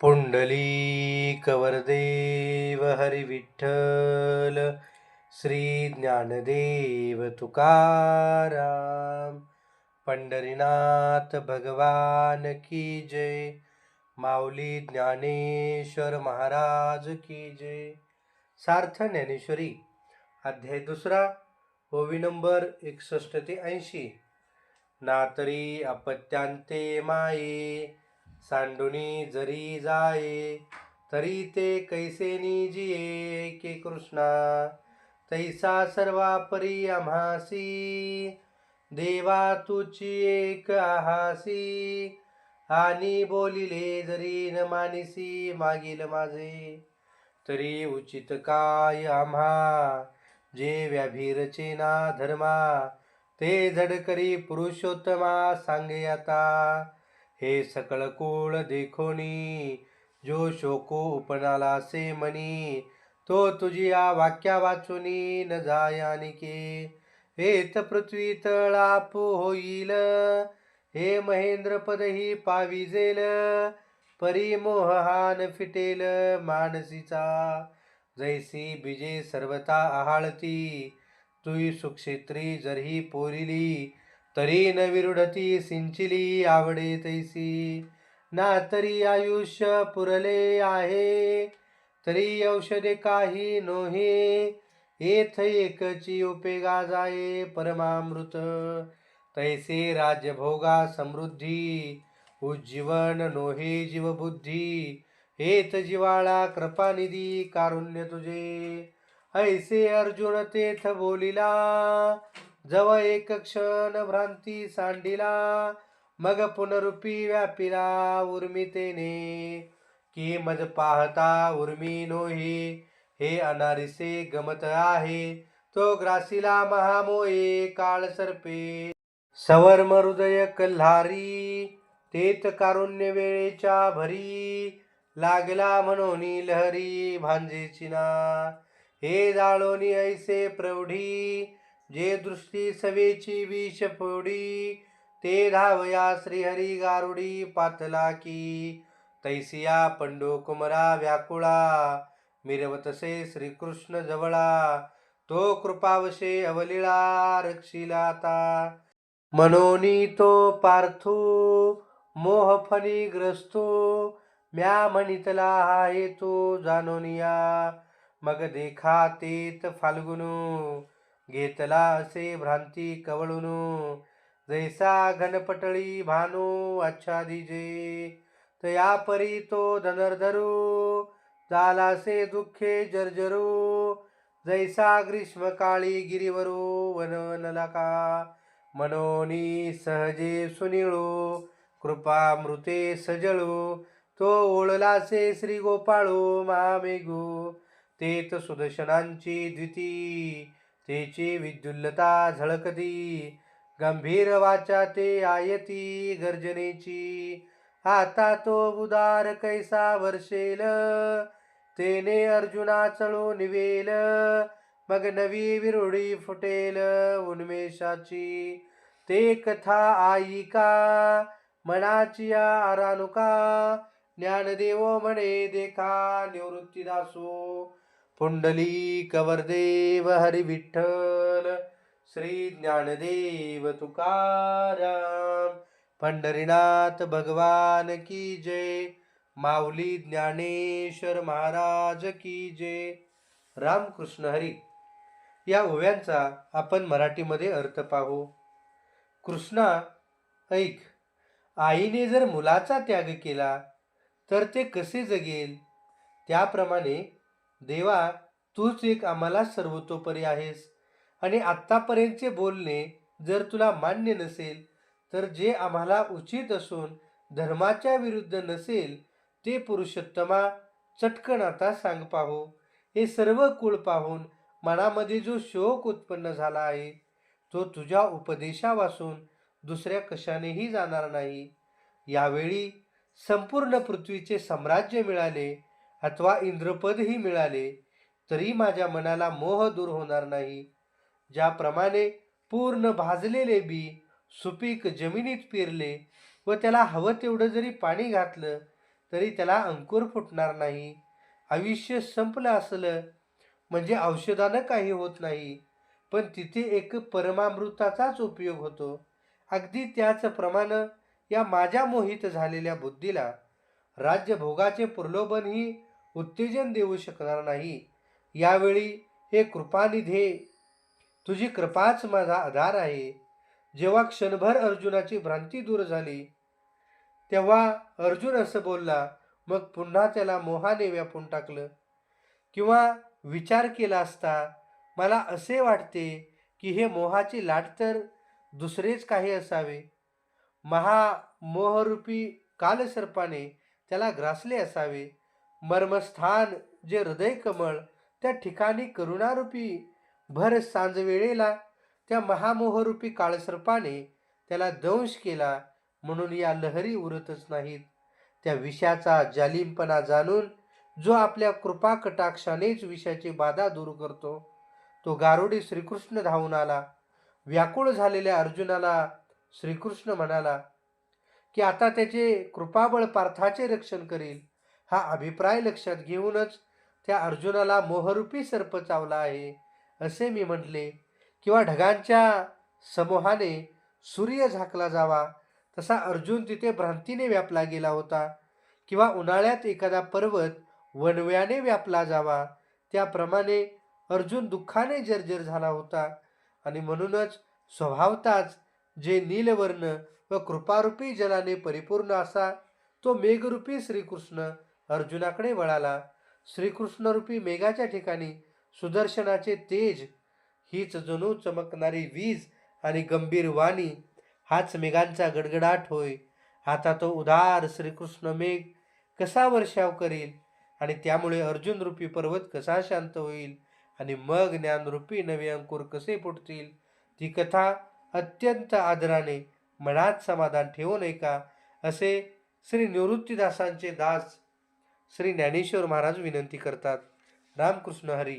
पुंडली हरिविठ्ठल श्री ज्ञानदेव तुकाराम पंढरीनाथ भगवान की जय माऊली ज्ञानेश्वर महाराज की जय. सार्थ ज्ञानेश्वरी अध्याय दुसरा ओवी नंबर एकसष्ट ते ऐंशी. नातरी अपत्यांते माये सांडुनी जरी जाये तरी ते कैसे निजिये के कृष्णा? तैसा सर्वापरी आम्हासी देवा तुची एक आहासी. आणि बोलिले जरी न मानिसी मागील माझे तरी उचित काय आम्हा? जे व्याभिरचे ना धर्मा ते झडकरी पुरुषोत्तमा सांगे आता. हे सकळ कोळ देखोनी जो शोको उपनाला से मनी तो तुझी या वाक्या वाचुनी न जायानिके वेत पृथ्वी तळाप होईल हे महेंद्र पदही पाविजेल परिमोहान फिटेल मानसीचा. जैसी बीजे सर्वता आहाळती तुई सुक्षेत्री जरही पोरिली तरी न विरुढती सिंचिली आवडे तैसी. ना तरी आयुष्य पुरले आहे तरी औषधे काही नोहे. येथ एकची उपेगा जाये परमामृत. तैसे राज्यभोगा समृद्धी उज्जीवन नोहे जीवबुद्धी. हेत जिवाळा कृपानिधी कारुण्य तुझे. ऐसे अर्जुन तेथ बोलिला जव एक क्षण भ्रांती सांडिला मग पुनरुपी व्यापिला उर्मितेने. की मज पाहता उर्मी नोही हे अनारिसे गमत आहे तो ग्रासीला महामोये काळ सर्पे. सवर्म हृदय कल्हारी तेत कारुण्य वेळेच्या भरी लागला म्हणून लहरी भांजेचिना हे जाळोनी ऐसे प्रौढी जे दृष्टी सवेची विष फोडी ते धावया श्रीहरी गारुडी पातला की. तैसिया पंडो कुमरा व्याकुळा मिरवतसे श्रीकृष्ण जवळा तो कृपावशे अवलिळा रक्षिला आता. मनोनी तो पार्थो मोहफनी ग्रस्तो म्या म्हणितला आहे तो जाणोनिया मग देखा तेत फाल्गुनू घेतला असे भ्रांती कवळून. जैसा घनपटळी भानू आच्छादिजे तया परी तो धनर्धरू झालासे दुःखे जर्जरू. जैसा ग्रीष्मकाळी गिरीवरू वनवनलका मनोनी सहजे सुनिळू कृपामृते सजळो. तो ओळलासे श्री गोपाळू महामेघू तेत सुदर्शनांची द्विती. तेची विद्युल्लता झळकती. गंभीर वाचा ते आयती गर्जनेची. आता तो उदार कैसा वर्षेल तेने अर्जुना चळू निवेल मग नवी विरुडी फुटेल उन्मेषाची. ते कथा आईका मनाची आरानुका. ज्ञानदेव म्हणे देखा निवृत्तीदासो. पुंडली कवरदेव हरिविठ्ठल श्री ज्ञानदेव तुकाराम पंढरीनाथ भगवान की जय माऊली ज्ञानेश्वर महाराज की जय. रामकृष्ण हरी या ओव्यांचा आपण मराठीमध्ये अर्थ पाहू. कृष्णा ऐक आईने जर मुलाचा त्याग केला तर ते कसे जगेल? त्याप्रमाणे देवा तूच एक आम्हाला सर्वतोपरी आहेस. आणि आत्तापर्यंतचे बोलणे जर तुला मान्य नसेल तर जे आम्हाला उचित असून धर्माच्या विरुद्ध नसेल ते पुरुषोत्तमा चटकन आता सांग पाहू. हे सर्व कुळ पाहून मनामध्ये जो शोक उत्पन्न झाला आहे तो तुझ्या उपदेशापासून दुसऱ्या कशानेही जाणार नाही. यावेळी संपूर्ण पृथ्वीचे साम्राज्य मिळाले अथवा इंद्रपदही मिळाले तरी माझ्या मनाला मोह दूर होणार नाही. ज्याप्रमाणे पूर्ण भाजलेले बी सुपीक जमिनीत पेरले व त्याला हवं तेवढं जरी पाणी घातलं तरी त्याला अंकुर फुटणार नाही. आयुष्य संपलं असलं म्हणजे औषधानं काही होत नाही पण तिथे एक परमामृताचाच उपयोग होतो. अगदी त्याचप्रमाणे या माझ्या मोहित झालेल्या बुद्धीला. राज्यभोगाचे प्रलोभनही उत्तेजन देऊ शकणार नाही. यावेळी हे कृपानिधे तुझी कृपाच माझा आधार आहे. जेव्हा क्षणभर अर्जुनाची भ्रांती दूर झाली तेव्हा अर्जुन असं बोलला मग पुन्हा त्याला मोहाने व्यापून टाकलं. किंवा विचार केला असता मला असे वाटते की हे मोहाची लाट तर दुसरेच काही असावे. महामोहरूपी कालसर्पाने त्याला ग्रासले असावे. मर्मस्थान जे हृदय कमळ त्या ठिकाणी करुणारूपी भर सांजवेळेला त्या महामोहरूपी काळसर्पाने त्याला दंश केला म्हणून या लहरी उरतच नाहीत. त्या विषाचा जालिमपणा जाणून जो आपल्या कृपा कटाक्षानेच विषाची बाधा दूर करतो तो गारुडी श्रीकृष्ण धावून आला. व्याकुळ झालेल्या अर्जुनाला श्रीकृष्ण म्हणाला की आता त्याचे कृपाबळ पार्थाचे रक्षण करील. हा अभिप्राय लक्षात घेऊनच त्या अर्जुनाला मोहरूपी सर्प चावला आहे असे मी म्हटले. किंवा ढगांच्या समूहाने सूर्य झाकला जावा तसा अर्जुन तिथे भ्रांतीने व्यापला गेला होता. किंवा उन्हाळ्यात एखादा पर्वत वणव्याने व्यापला जावा त्याप्रमाणे अर्जुन दुःखाने जर्जर झाला होता. आणि म्हणूनच स्वभावताच जे नीलवर्ण व कृपारूपी जलाने परिपूर्ण असा तो मेघरूपी श्रीकृष्ण अर्जुनाकडे वळाला. श्रीकृष्णरूपी मेघाच्या ठिकाणी सुदर्शनाचे तेज हीच जणू चमकणारी वीज आणि गंभीर वाणी हाच मेघांचा गडगडाट होय. आता तो उदार श्रीकृष्ण मेघ कसा वर्षाव करील आणि त्यामुळे अर्जुन रूपी पर्वत कसा शांत होईल आणि मग ज्ञानरूपी नवे अंकुर कसे फुटतील? ती कथा अत्यंत आदराने मनात समाधान ठेवू नये का? असे श्री निवृत्तीदासांचे दास श्री ज्ञानेश्वर महाराज विनंती करतात. रामकृष्ण हरी.